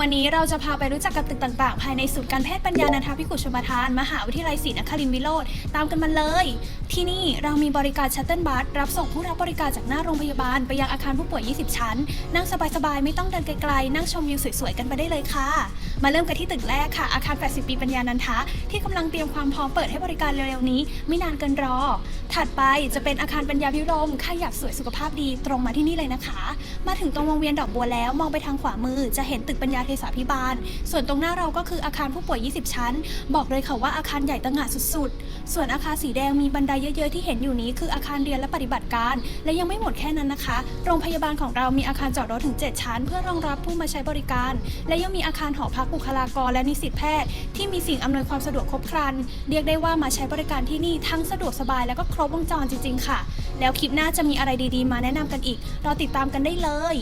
วันนี้เราจะพาไปรู้จักกับตึกต่างๆ ภายในศูนย์การแพทย์ปัญญานันทพิกุลชมทาน มหาวิทยาลัยศรีนครินทร์วิโรธตามกันมาเลย ที่นี่เรามีบริการชัตเติลบัสรับส่งผู้รับบริการจากหน้าโรงพยาบาล ไปยังอาคารผู้ป่วย 20 ชั้น นั่งสบายๆ ไม่ต้องเดินไกลๆ นั่งชมวิวสวยๆ กันไปได้เลยค่ะ มาเริ่มกันที่ตึกแรกค่ะ อาคาร 80 ปีปัญญานันทะที่กำลังเตรียมความพร้อมเปิดให้บริการเร็วๆนี้ ไม่นานเกินรอ ถัดไปจะเป็นอาคารปัญญาพิรมใครอยากสวยสุขภาพดีตรงมาที่นี่เลยนะคะ มาถึงตรงวงเวียนดอกบัวแล้วมองไปทางขวามือจะเห็นตึกปัญญาเทศาพิบาล ส่วนตรงหน้าเราก็คืออาคารผู้ป่วย 20 ชั้น บอกเลยค่ะว่าอาคารใหญ่ตั้งหงาสุดๆ ส่วนอาคารสีแดงมีบันไดเยอะๆที่เห็นอยู่นี้คืออาคารเรียนและปฏิบัติการ และยังไม่หมดแค่นั้นนะคะ โรงพยาบาลของเรามีอาคารจอดรถถึง 7 ชั้น เพื่อรองรับผู้มาใช้บริการ และยังมีอาคารหอพักบุคลากรและนิสิตแพทย์ ที่มีสิ่งอำนวยความสะดวกครบครัน เรียกได้ว่ามาใช้บริการที่นี่ทั้งสะดวกสบายแล้วก็ครบวงจรจริง ๆ ค่ะ แล้วคลิปหน้าจะมีอะไรดีๆ มาแนะนำกันอีก เรอติดตามกันได้เลย